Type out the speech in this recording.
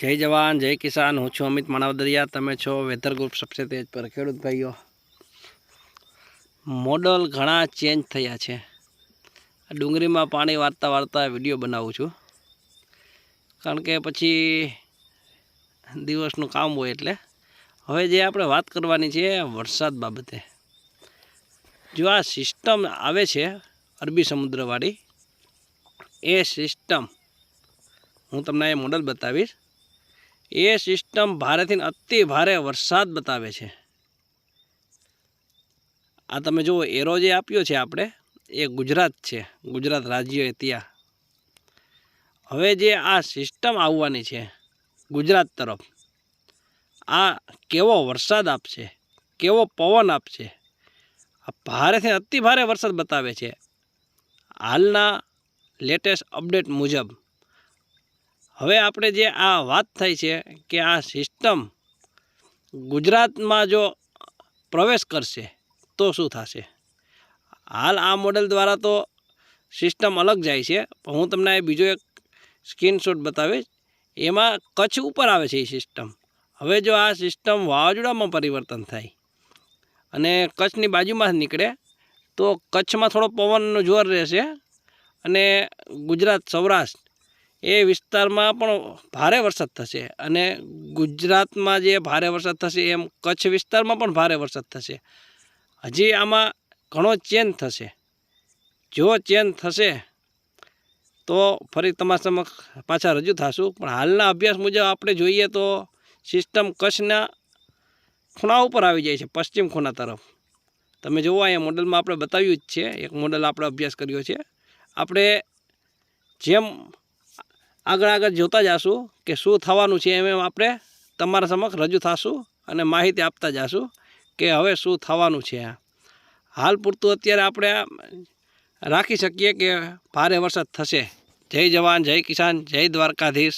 જય જવાન, જય કિસાન. હું છું અમિત માણાવદરિયા. તમે છો વેધર ગ્રુપ સબસે તેજ પર. ખેડૂત ભાઈઓ, મોડલ ઘણા ચેન્જ થયા છે. ડુંગળીમાં પાણી વારતા વારતા વીડિયો બનાવું છું. કારણ કે પછી દિવસનું કામ હોય એટલે. હવે જે આપણે વાત કરવાની છે વરસાદ બાબતે. જો આ સિસ્ટમ આવે છે અરબી સમુદ્રવાળી, એ સિસ્ટમ હું તમને એ મોડલ બતાવીશ. એ સિસ્ટમ ભારેથી અતિ ભારે વરસાદ બતાવે છે. આ તમે જુઓ, એરો જે આપ્યો છે આપણે, એ ગુજરાત છે, ગુજરાત રાજ્ય ત્યાં. હવે જે આ સિસ્ટમ આવવાની છે, ગુજરાત તરફ, આ કેવો વરસાદ આપશે, કેવો પવન આપશે ભારેથી અતિ ભારે વરસાદ બતાવે છે. હાલના લેટેસ્ટ અપડેટ મુજબ હવે આપણે જે આ વાત થઈ છે કે આ સિસ્ટમ ગુજરાતમાં જો પ્રવેશ કરશે, તો શું થશે? હાલ આ મોડેલ દ્વારા તો સિસ્ટમ અલગ જાય છે. પણ હું તમને બીજો એક સ્ક્રીનશોટ બતાવીશ. એમાં કચ્છ ઉપર આવે છે એ સિસ્ટમ હવે જો આ સિસ્ટમ વાવાઝોડામાં પરિવર્તન થાય અને કચ્છની બાજુમાં નીકળે, તો કચ્છમાં થોડો પવનનો જોર રહેશે અને ગુજરાત સૌરાષ્ટ્ર એ વિસ્તારમાં પણ ભારે વરસાદ થશે અને ગુજરાતમાં જે ભારે વરસાદ થશે એમ કચ્છ વિસ્તારમાં પણ ભારે વરસાદ થશે. હજી આમાં ઘણો ચેન્જ થશે. જો ચેન્જ થશે, તો ફરી તમારા સમક્ષ પાછા રજૂ થશું. પણ હાલના અભ્યાસ મુજબ આપણે જોઈએ તો સિસ્ટમ કચ્છના ખૂણા ઉપર આવી જાય છે, પશ્ચિમ ખૂણા તરફ. તમે જુઓ, અહીંયા મોડલમાં આપણે બતાવ્યું જ છે. એક મોડલ આપણે અભ્યાસ કર્યો છે. આપણે જેમ આગળ આગળ જોતા જશું કે શું થવાનું છે એમ એમ આપણે તમારા સમક્ષ રજૂ થશું અને માહિતી આપતા જશું કે હવે શું થવાનું છે હાલ પૂરતું અત્યારે આપણે રાખી શકીએ કે ભારે વરસાદ થશે. જય જવાન, જય કિસાન, જય દ્વારકાધીશ.